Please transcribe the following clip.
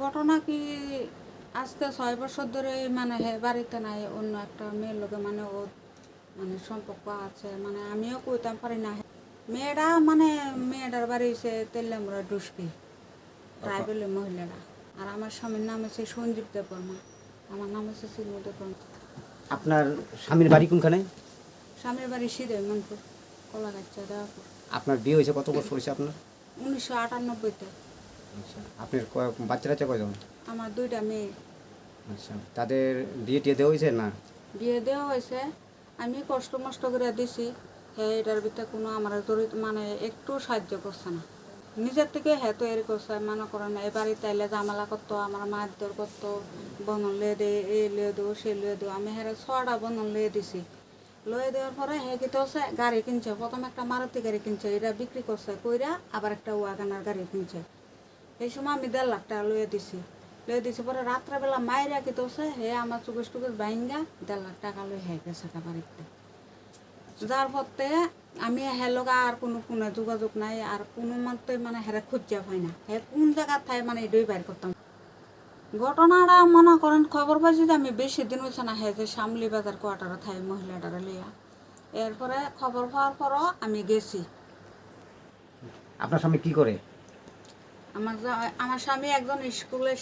ঘটনা কি আজকে ছয় বছর ধরে মানে হে বাড়িতে নাই অন্য একটা মেয়ের লোকে মানে ও মানে সম্পর্ক আছে মানে আমিও কইতাম পারি না। মেয়েরা মানে মেয়েটার বাড়ি হচ্ছে তেল্লামুড়া ডুসকি ট্রাইবেলের মহিলারা। আর আমার স্বামীর নাম হচ্ছে সঞ্জীব দেববর্মা আমার নাম হচ্ছে সিলমু দেববর্মা আপনার স্বামীর বাড়ি কোনখানে? স্বামীর বাড়ি সিদে মনপুর কলাগাচ্চা দেওয়াপুর। আপনার বিয়ে হয়েছে কত বছর হয়েছে আপনার? উনিশশো আটানব্বইতে। আচ্ছা আপনার কয়- বাচ্চা কাচ্চা কয়জন? আমার দুইটা মেয়ে। আচ্ছা তাদের বিয়ে টিয়ে দেওয়া হয়েছে না? বিয়ে দেওয়া হয়েছে। আমি কষ্ট মষ্ট করে দিছি। হ্যাঁ এটার ভিতরে কোনো আমার জড়িত মানে একটু সাহায্য করছে না। নিজের থেকে হ্যাঁ তৈরি করছে মনে করেন এ বাড়িতে এলে জামালা করতো আমার মারধর করতো বনন লিয়ে দে এ লিয়ে দেবো সে লিয়ে দেবো আমি হ্যাঁ ছটা বনন লিয়ে দিছি। লয়ে দেওয়ার পরে হ্যাঁ কি হচ্ছে গাড়ি কিনছে। প্রথম একটা মারুতি গাড়ি কিনছে এটা বিক্রি করছে কইরা আবার একটা ওয়াগানার গাড়ি কিনছে। এই সময় আমি দেড় লাখ টাকা লয়ে দিছি। লয়ে দিছি পরে রাত্রেবেলা মায়েরা কি তোছে হে আমার চুকুস টুকুস বাইঙ্গা দেড় লাখ টাকা লয়ে হয়ে গেছে বাড়িতে যার পথে আমি হেলোগা আর কোনো কোনো যোগাযোগ নাই, আর কোনো মতে মানে হেরে খুঁজা পাই না। হে কোন জায়গা থাই মানে এটাই বাইর করতাম। ঘটনাটা মনে করেন খবর পাইছি যে আমি বেশি দিন হয়েছে না হে যে শামলি বাজার কোয়ার্টারে থাই মহিলাটারে লিয়া এরপরে খবর পাওয়ার পরও আমি গেছি। আপনার স্বামী কি করে? আমার আমার স্বামী একজন স্কুলে